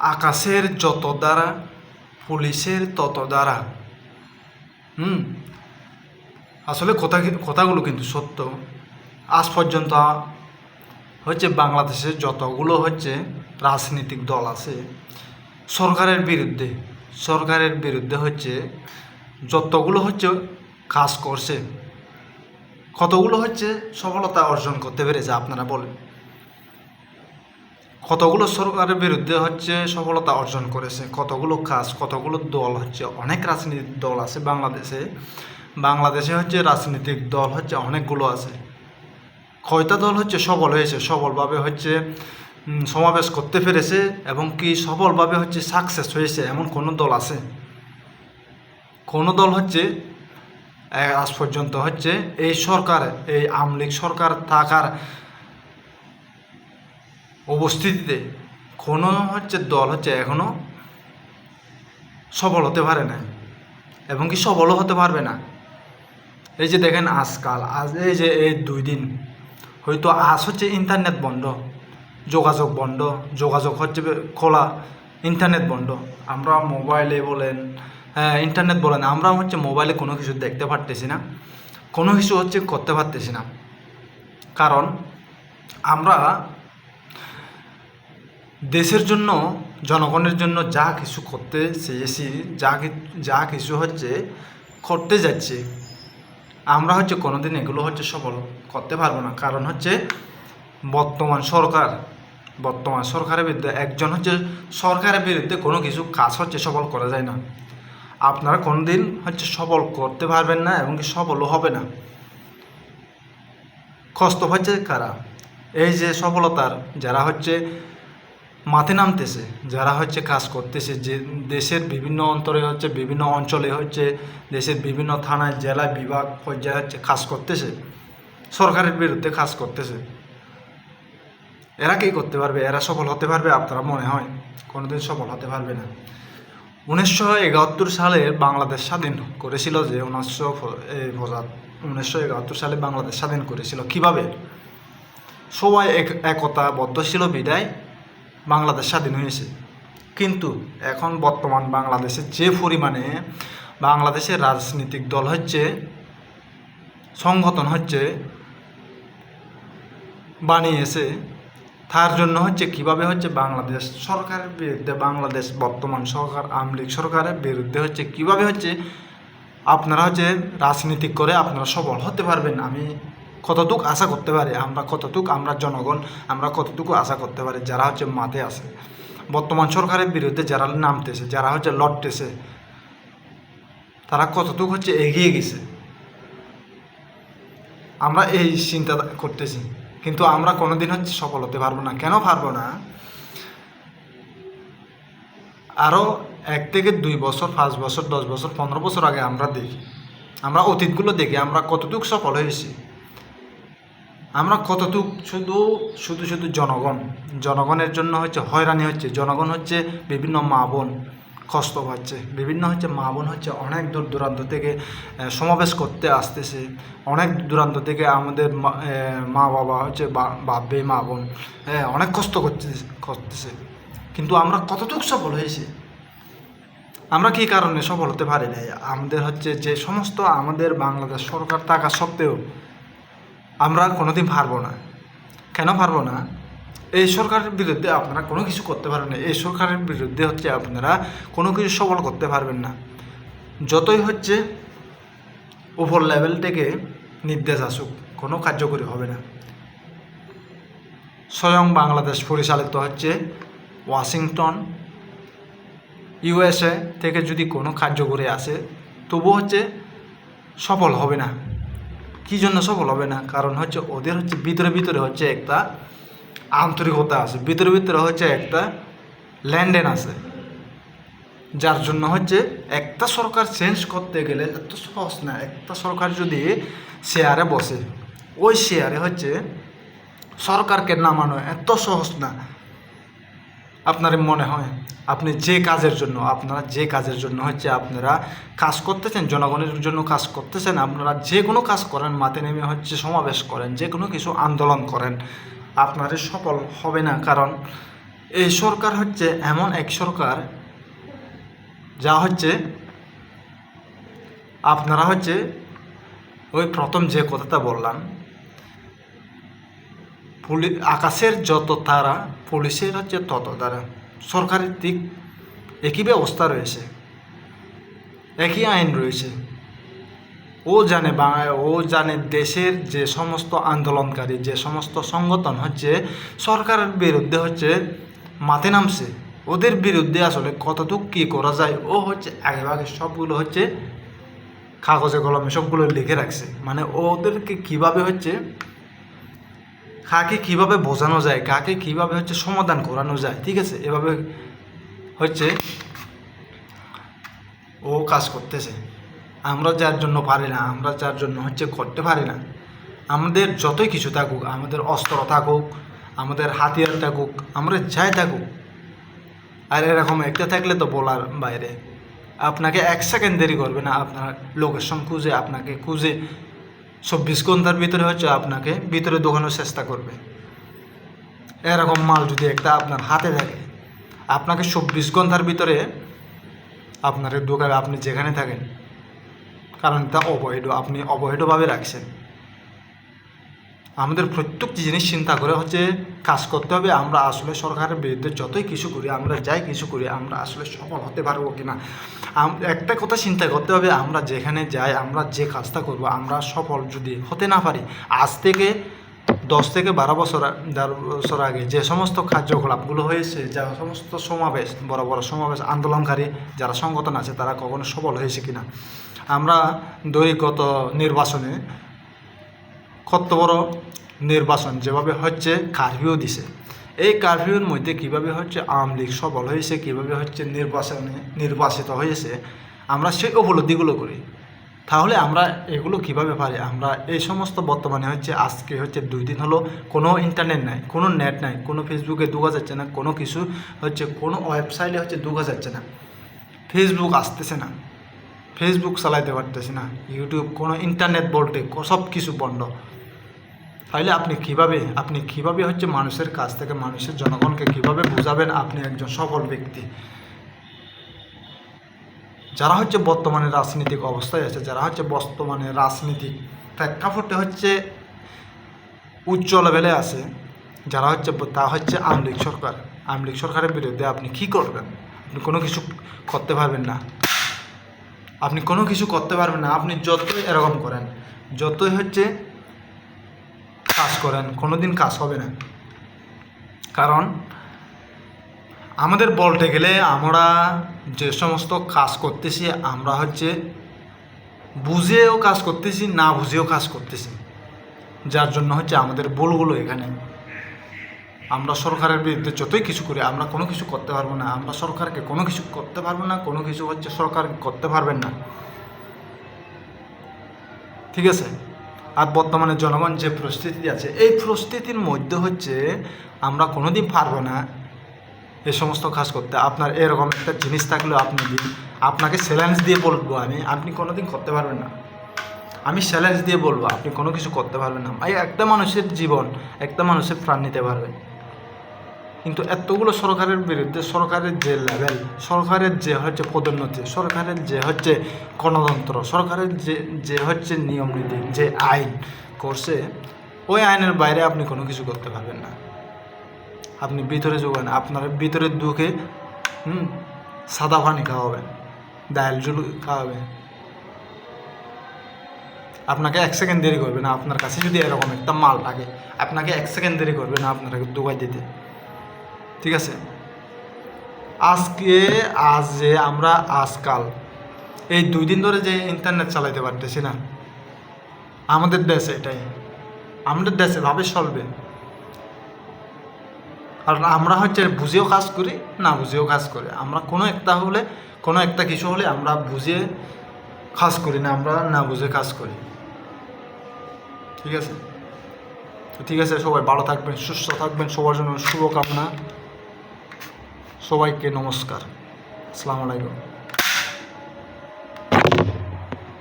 আকাশের যত দ্বারা, পুলিশের তত দ্বারা। হুম? আসলে কথা কথাগুলো কিন্তু সত্য। আজ পর্যন্ত হচ্ছে বাংলাদেশের যতগুলো হচ্ছে রাজনৈতিক দল আছে, সরকারের বিরুদ্ধে সরকারের বিরুদ্ধে হচ্ছে যতগুলো হচ্ছে কাজ করছে, কতগুলো হচ্ছে সফলতা অর্জন করতে পেরেছে, আপনারা বলেন। কতগুলো সরকারের বিরুদ্ধে হচ্ছে সফলতা অর্জন করেছে, কতগুলো কাজ, কতগুলো দল হচ্ছে, অনেক রাজনৈতিক দল আছে বাংলাদেশে। বাংলাদেশে হচ্ছে রাজনৈতিক দল হচ্ছে অনেকগুলো আছে। কয়টা দল হচ্ছে সবল হয়েছে, সবলভাবে হচ্ছে সমাবেশ করতে পেরেছে এবং কি সফলভাবে হচ্ছে সাকসেস হয়েছে এমন কোনো দল আছে? কোনো দল হচ্ছে আজ পর্যন্ত হচ্ছে এই সরকার, এই আমলিক সরকার থাকার উপস্থিতিতে কোনো হচ্ছে দল হচ্ছে এখনও সফল হতে পারে না। এবং কি সফলও হতে পারবে না। এই যে দেখেন আজকাল, আজ এই যে এই দুই দিন, হয়তো আজ হচ্ছে ইন্টারনেট বন্ধ, যোগাযোগ বন্ধ, যোগাযোগ হচ্ছে খোলা ইন্টারনেট বন্ধ। আমরা মোবাইলে বলেন হ্যাঁ ইন্টারনেট বলেন, আমরা হচ্ছে মোবাইলে কোনো কিছু দেখতে পারতেছি না, কোনো কিছু হচ্ছে করতে পারতেছি না। কারণ আমরা দেশের জন্য, জনগণের জন্য যা কিছু করতে চেয়েছি, যা যা কিছু হচ্ছে করতে যাচ্ছে, আমরা হচ্ছে কোনোদিন এগুলো হচ্ছে সফল করতে পারব না। কারণ হচ্ছে বর্তমান সরকার, বর্তমান সরকারের বিরুদ্ধে, একজন হচ্ছে সরকারের বিরুদ্ধে কোনো কিছু কাজ হচ্ছে সফল করা যায় না। আপনারা কোনোদিন হচ্ছে সফল করতে পারবেন না এবং সফলও হবে না। কষ্ট হচ্ছে কারা? এই যে সফলতার, যারা হচ্ছে মাঠে নামতেছে, যারা হচ্ছে কাজ করতেছে, যে দেশের বিভিন্ন অন্তরে হচ্ছে, বিভিন্ন অঞ্চলে হচ্ছে, দেশের বিভিন্ন থানায়, জেলা বিভাগ পর্যায়ে হচ্ছে কাজ করতেছে, সরকারের বিরুদ্ধে কাজ করতেছে। এরা কী করতে পারবে? এরা সফল হতে পারবে? আপনারা মনে হয়? কোনোদিন সফল হতে পারবে না। উনিশশো একাত্তর সালে বাংলাদেশ স্বাধীন করেছিল যে উনিশশো উনিশশো একাত্তর সালে বাংলাদেশ স্বাধীন করেছিল। কীভাবে? সবাই এক, একতাবদ্ধ ছিল বিদায়। বাংলাদেশ স্বাধীন হয়েছে। কিন্তু এখন বর্তমান বাংলাদেশে যে পরিমাণে বাংলাদেশের রাজনৈতিক দল হচ্ছে, সংগঠন হচ্ছে, বানিয়েছে, তার জন্য হচ্ছে কীভাবে হচ্ছে বাংলাদেশ সরকারের বিরুদ্ধে, বাংলাদেশ বর্তমান সরকার, আওয়ামী লীগ সরকারের বিরুদ্ধে হচ্ছে কীভাবে হচ্ছে আপনারা হচ্ছে রাজনীতি করে আপনারা সফল হতে পারবেন? আমি কতটুকু আশা করতে পারি, আমরা কতটুকু, আমরা জনগণ, আমরা কতটুকু আশা করতে পারি, যারা হচ্ছে মাঠে আছে। বর্তমান সরকারের বিরুদ্ধে যারা নামতেছে, যারা হচ্ছে লড়তেছে, তারা কতটুকু হচ্ছে এগিয়ে গেছে। আমরা এই চিন্তা করতেছি, কিন্তু আমরা কোনোদিন হচ্ছে সফল হতে পারব না। কেন পারব না? আরও এক থেকে দুই বছর, পাঁচ বছর, দশ বছর, পনেরো বছর আগে আমরা দেখি, আমরা অতীতগুলো দেখি, আমরা কতটুকু সফল হয়েছি। আমরা কতটুক শুধু শুধু শুধু জনগণ। জনগণের জন্য হচ্ছে হয়রানি হচ্ছে। জনগণ হচ্ছে বিভিন্ন মা বোন কষ্ট পাচ্ছে। বিভিন্ন হচ্ছে মা বোন হচ্ছে অনেক দূর দূরান্ত থেকে সমাবেশ করতে আসতেছে। অনেক দূরান্ত থেকে আমাদের মা বাবা হচ্ছে বা- ভাববে মা বোন হ্যাঁ অনেক কষ্ট করতে করতেছে। কিন্তু আমরা কতটুকু সফল হয়েছি? আমরা কী কারণে সফল হতে পারি না আমাদের হচ্ছে যে সমস্ত আমাদের বাংলাদেশ সরকার থাকা সত্ত্বেও আমরা কোনোদিন পারব না। কেন পারব না? এই সরকারের বিরুদ্ধে আপনারা কোনো কিছু করতে পারবেন না। এই সরকারের বিরুদ্ধে হচ্ছে আপনারা কোনো কিছু সফল করতে পারবেন না। যতই হচ্ছে উপর লেভেল থেকে নির্দেশ আসুক, কোনো কার্যকরী হবে না। স্বয়ং বাংলাদেশ পরিচালিত হচ্ছে ওয়াশিংটন, ইউএসএ থেকে যদি কোনো কার্যকরী আসে তবু হচ্ছে সফল হবে না। কী জন্য সফল হবে না? কারণ হচ্ছে ওদের হচ্ছে ভিতরে ভিতরে হচ্ছে একটা আন্তরিকতা আছে। ভিতরে ভিতরে হচ্ছে একটা লেনদেন আছে। যার জন্য হচ্ছে একটা সরকার চেঞ্জ করতে গেলে এত সহজ না। একটা সরকার যদি শেয়ারে বসে, ওই শেয়ারে হচ্ছে সরকারকে নামানো এত সহজ না। আপনার মনে হয়? আপনি যে কাজের জন্য, আপনারা যে কাজের জন্য হচ্ছে আপনারা কাজ করতেছেন, জনগণের জন্য কাজ করতেছেন, আপনারা যে কোনো কাজ করেন, মাঠে নেমে হচ্ছে সমাবেশ করেন, যে কোনো কিছু আন্দোলন করেন আপনারা সফল হবে না। কারণ এই সরকার হচ্ছে এমন এক সরকার যা হচ্ছে আপনারা হচ্ছে ওই প্রথম যে কথাটা বললাম, পুলি, আকাশের যত তারা, পুলিশের হচ্ছে তত তারা। সরকারের দিক একই ব্যবস্থা রয়েছে একই আইন রয়েছে ও জানে ও জানে দেশের যে সমস্ত আন্দোলনকারী যে সমস্ত সংগঠন হচ্ছে সরকারের বিরুদ্ধে হচ্ছে মাঠে নামছে। ওদের বিরুদ্ধে আসলে কতটুকু কী করা যায় ও হচ্ছে আগেভাগে সবগুলো হচ্ছে কাগজে কলমে সবগুলো লিখে রাখছে। মানে ওদেরকে কীভাবে হচ্ছে কাকে কীভাবে বোঝানো যায়, কাকে কীভাবে হচ্ছে সমাধান করানো যায়, ঠিক আছে? এভাবে হচ্ছে ও কাজ করতেছে। আমরা যার জন্য পারি না, আমরা যার জন্য হচ্ছে করতে পারি না। আমাদের যতই কিছু থাকুক, আমাদের অস্ত্র থাকুক, আমাদের হাতিয়ার থাকুক, আমরা যাই থাকুক। আর এরকম একটা থাকলে তো বলার বাইরে। আপনাকে এক সেকেন্ড দেরি করবে না, আপনার লোকেশন খুঁজে, আপনাকে খুঁজে চব্বিশ ঘণ্টার ভিতরে হচ্ছে আপনাকে ভিতরে দোকানোর চেষ্টা করবে। এরকম মাল যদি একটা আপনার হাতে থাকে, আপনাকে চব্বিশ ঘণ্টার ভিতরে আপনার ঢোকাবে আপনি যেখানে থাকেন, কারণ তা অবৈধ, আপনি অবৈধভাবে রাখছেন। আমাদের প্রত্যেকটি জিনিস চিন্তা করে হচ্ছে কাজ করতে হবে, আমরা আসলে সরকারের বিরুদ্ধে যতই কিছু করি, আমরা যাই কিছু করি, আমরা আসলে সফল হতে পারব কি না একটা কথা চিন্তা করতে হবে, আমরা যেখানে যাই, আমরা যে কাজটা করব, আমরা সফল যদি হতে না পারি, আজ থেকে দশ থেকে বারো বছর বছর আগে যে সমস্ত কার্যকলাপগুলো হয়েছে, যা সমস্ত সমাবেশ, বড় বড় সমাবেশ, আন্দোলনকারী যারা সংগঠন আছে, তারা কখনো সফল হয়েছে কিনা। আমরা ধরি গত নির্বাচনে কত বড় নির্বাচন যেভাবে হচ্ছে কারফিউ দিছে। এই কারফিউর মধ্যে কীভাবে হচ্ছে আওয়ামী লীগ সফল হয়েছে কীভাবে হচ্ছে নির্বাচনে নির্বাচিত হয়েছে আমরা সেই উপলব্ধিগুলো করি। তাহলে আমরা এগুলো কীভাবে পারি? আমরা এই সমস্ত বর্তমানে হচ্ছে, আজকে হচ্ছে দুই দিন হলো কোনো ইন্টারনেট নাই, কোনো নেট নাই, কোনো ফেসবুকে ঢোকা যাচ্ছে না, কোনো কিছু হচ্ছে, কোনো ওয়েবসাইটে হচ্ছে ঢোকা যাচ্ছে না। ফেসবুক আসতেছে না ফেসবুক চালাইতে পারতেছে না ইউটিউব কোনো ইন্টারনেট বলতে সব কিছু বন্ধ। তাহলে আপনি কীভাবে আপনি কীভাবে হচ্ছে মানুষের কাছ থেকে, মানুষের জনগণকে কীভাবে বোঝাবেন আপনি একজন সফল ব্যক্তি? যারা হচ্ছে বর্তমানে রাজনৈতিক অবস্থায় আছে, যারা হচ্ছে বর্তমানে রাজনীতিক প্রেক্ষাপটে হচ্ছে উচ্চ লেভেলে আছে, যারা হচ্ছে, তা হচ্ছে আওয়ামী লীগ সরকার। আওয়ামী লীগ সরকারের বিরুদ্ধে আপনি কি করবেন? আপনি কোনো কিছু করতে পারবেন না। আপনি কোনো কিছু করতে পারবেন না। আপনি যতই এরকম করেন, যতই হচ্ছে কাজ করেন কোনো দিন কাজ হবে না। কারণ আমাদের বলতে গেলে আমরা যে সমস্ত কাজ করতেছি, আমরা হচ্ছে বুঝেও কাজ করতেছি, না বুঝেও কাজ করতেছি। যার জন্য হচ্ছে আমাদের ভুলগুলো এখানে। আমরা সরকারের বিরুদ্ধে যতই কিছু করি, আমরা কোনো কিছু করতে পারব না। আমরা সরকারকে কোনো কিছু করতে পারব না, কোনো কিছু হচ্ছে সরকার করতে পারবেন না। ঠিক আছে? আর বর্তমানে জনগণ যে প্রস্তুতি আছে, এই প্রস্তুতির মধ্যে হচ্ছে আমরা কোনো দিন পারব না এই সমস্ত কাজ করতে। আপনার এরকম একটা জিনিস থাকলেও আপনি দিন। আপনাকে চ্যালেঞ্জ দিয়ে বলব আমি, আপনি কোনো দিন করতে পারবেন না। আমি চ্যালেঞ্জ দিয়ে বলব, আপনি কোনো কিছু করতে পারবেন না। এই একটা মানুষের জীবন, একটা মানুষের প্রাণ নিতে পারবে কিন্তু এতগুলো সরকারের বিরুদ্ধে সরকারের যে লেভেল, সরকারের যে হচ্ছে পদোন্নতি, সরকারের যে হচ্ছে গণতন্ত্র, সরকারের যে যে হচ্ছে নিয়ম নীতি যে আইন করছে, ওই আইনের বাইরে আপনি কোনো কিছু করতে পারবেন না। আপনি ভিতরে যোগান আপনার ভিতরে দুঃখে, হুম, সাদা পানি খাওয়াবেন ডাল জুলু খাওয়াবেন। আপনাকে এক সেকেন্ড দেরি করবে না, আপনার কাছে যদি এরকম একটা মাল থাকে, আপনাকে এক সেকেন্ড দেরি করবে না আপনাকে দুবাই দিতে। ঠিক আছে? আজকে, আজ যে আমরা আজকাল, এই দুই দিন ধরে যে ইন্টারনেট চালাইতে পারতেছি না, আমাদের দেশে এটাই, আমাদের দেশে ভাবে চলবে। আর আমরা হচ্ছে বুঝেও কাজ করি, না বুঝেও কাজ করি। আমরা কোনো একটা হলে, কোনো একটা কিছু হলে আমরা বুঝে কাজ করি না, আমরা না বুঝে কাজ করি। ঠিক আছে? ঠিক আছে, সবাই ভালো থাকবেন, সুস্থ থাকবেন, সবার জন্য শুভকামনা। সবাইকে নমস্কার। আসসালামু আলাইকুম।